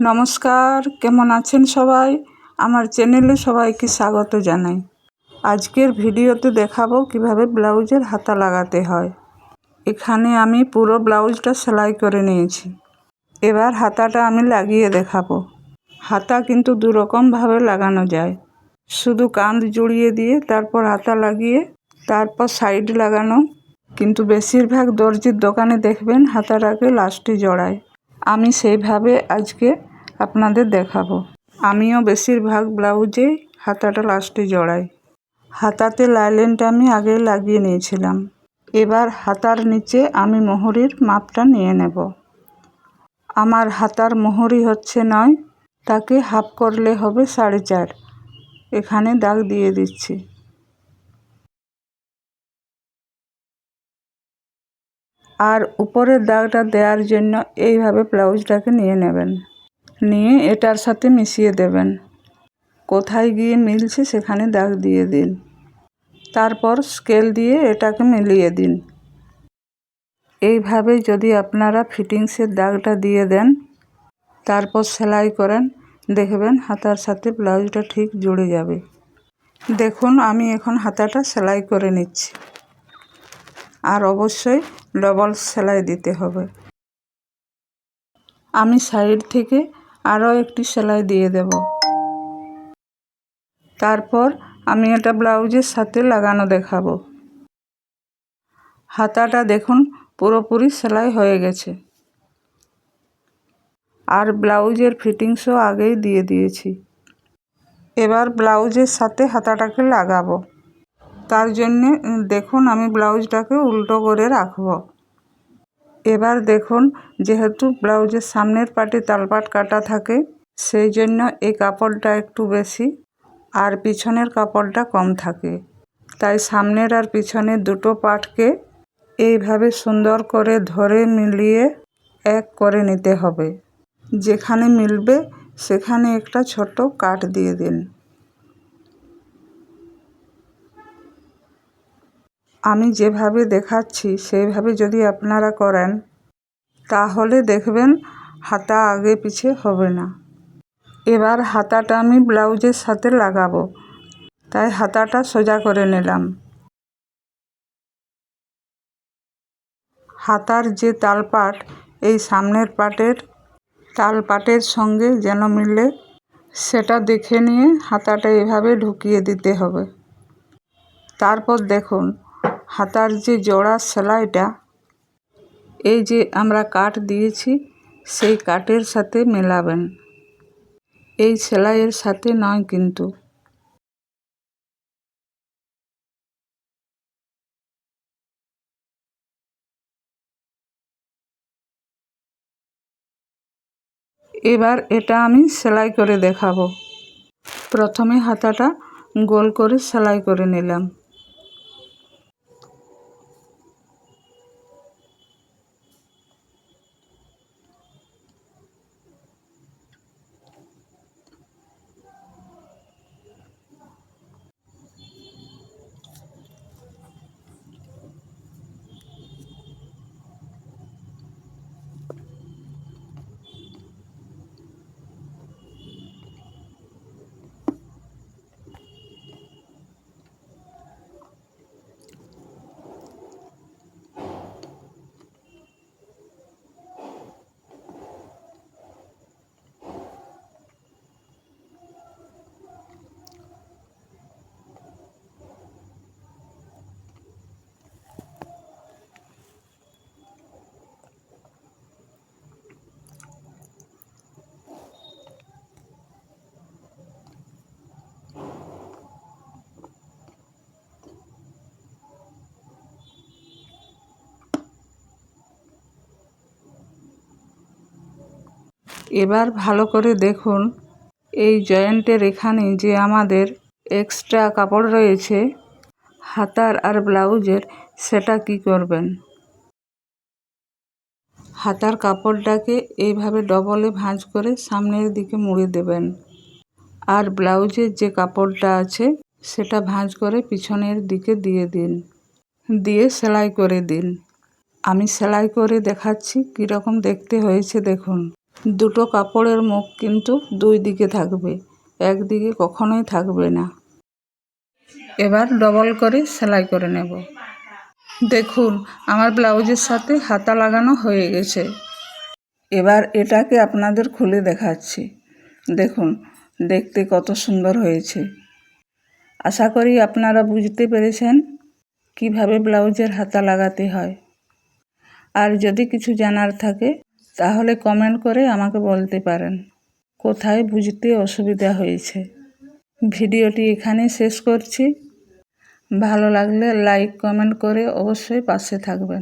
নমস্কার, কেমন আছেন সবাই? আমার চ্যানেলে সবাইকে স্বাগত জানাই। আজকের ভিডিওতে দেখাবো কীভাবে ব্লাউজের হাতা লাগাতে হয়। এখানে আমি পুরো ব্লাউজটা সেলাই করে নিয়েছি। এবার হাতাটা আমি লাগিয়ে দেখাবো। হাতা কিন্তু দুরকমভাবে লাগানো যায়। শুধু কাঁধ জড়িয়ে দিয়ে তারপর হাতা লাগিয়ে তারপর সাইড লাগানো। কিন্তু বেশিরভাগ দর্জির দোকানে দেখবেন হাতাটাকে লাস্টে জড়ায়। আমি সেইভাবে আজকে আপনাদের দেখাবো। আমিও বেশিরভাগ ব্লাউজে হাতাটা লাস্টে জড়াই। হাতাতে লাইলেনটা আমি আগে লাগিয়ে নিয়েছিলাম। এবার হাতার নিচে আমি মোহরির মাপটা নিয়ে নেব। আমার হাতার মোহরি হচ্ছে নয়, তাকে হাফ করলে হবে সাড়ে চার। এখানে দাগ দিয়ে দিচ্ছি। আর উপরের দাগটা দেওয়ার জন্য এইভাবে ব্লাউজটাকে নিয়ে নেবেন। নিয়ে এটার সাথে মিশিয়ে দেবেন। কোথায় গিয়ে মিলছে সেখানে দাগ দিয়ে দিন। তারপর স্কেল দিয়ে এটাকে মিলিয়ে দিন। এইভাবে যদি আপনারা ফিটিংসের দাগটা দিয়ে দেন, তারপর সেলাই করেন, দেখবেন হাতার সাথে ব্লাউজটা ঠিক জুড়ে যাবে। দেখুন, আমি এখন হাতাটা সেলাই করে নিচ্ছি। আর অবশ্যই ডবল সেলাই দিতে হবে। আমি সাইড থেকে আরও একটি সেলাই দিয়ে দেব। তারপর আমি এটা ব্লাউজের সাথে লাগানো দেখাবো। হাতাটা দেখুন, পুরোপুরি সেলাই হয়ে গেছে। আর ব্লাউজের ফিটিংসও আগেই দিয়ে দিয়েছি। এবার ব্লাউজের সাথে হাতাটাকে লাগাবো। তার জন্যে দেখুন, আমি ব্লাউজটাকে উল্টো করে রাখব। এবার দেখুন, যেহেতু ব্লাউজের সামনের পাটে তালপাট কাটা থাকে, সেই জন্য এই কাপড়টা একটু বেশি আর পিছনের কাপড়টা কম থাকে। তাই সামনের আর পিছনের দুটো পাটকে এইভাবে সুন্দর করে ধরে মিলিয়ে এক করে নিতে হবে। যেখানে মিলবে, সেখানে একটা ছোট কাট দিয়ে দিন। আমি যেভাবে দেখাচ্ছি সেইভাবে যদি আপনারা করেন, তাহলে দেখবেন হাতা আগে পিছে হবে না। এবার হাতাটা আমি ব্লাউজের সাথে লাগাবো। তাই হাতাটা সোজা করে নিলাম। হাতার যে তালপাট, এই সামনের পাটের, তালপাটের সঙ্গে যেন মিলে, সেটা দেখে নিয়ে হাতাটা এভাবে ঢুকিয়ে দিতে হবে। তারপর দেখুন হাতার যে জোড়া সেলাইটা, এই যে আমরা কাট দিয়েছি, সেই কাটের সাথে মেলাবেন। এই সেলাইয়ের সাথে নয় কিন্তু। এবার এটা আমি সেলাই করে দেখাবো। প্রথমে হাতাটা গোল করে সেলাই করে নিলাম। এবার ভালো করে দেখুন। এই জয়েন্টের এখানে যে আমাদের এক্সট্রা কাপড় রয়েছে, হাতার আর ব্লাউজের, সেটা কি করবেন? হাতার কাপড়টাকে এইভাবে ডবলে ভাঁজ করে সামনের দিকে মুড়ে দেবেন। আর ব্লাউজের যে কাপড়টা আছে, সেটা ভাঁজ করে পিছনের দিকে দিয়ে দিন। দিয়ে সেলাই করে দিন। আমি সেলাই করে দেখাচ্ছি কীরকম দেখতে হয়েছে দেখুন। দুটো কাপড়ের মুখ কিন্তু দুই দিকে থাকবে, একদিকে কখনোই থাকবে না। এবার ডবল করে সেলাই করে নেব। দেখুন, আমার ব্লাউজের সাথে হাতা লাগানো হয়ে গেছে। এবার এটাকে আপনাদের খুলে দেখাচ্ছি। দেখুন, দেখতে কত সুন্দর হয়েছে। আশা করি আপনারা বুঝতে পেরেছেন কীভাবে ব্লাউজের হাতা লাগাতে হয়। আর যদি কিছু জানার থাকে তাহলে কমেন্ট করে আমাকে বলতে পারেন। কোথায় বুঝতে অসুবিধা হয়েছে? ভিডিওটি এখানে শেষ করছি। ভালো লাগলে লাইক কমেন্ট করে অবশ্যই পাশে থাকবেন।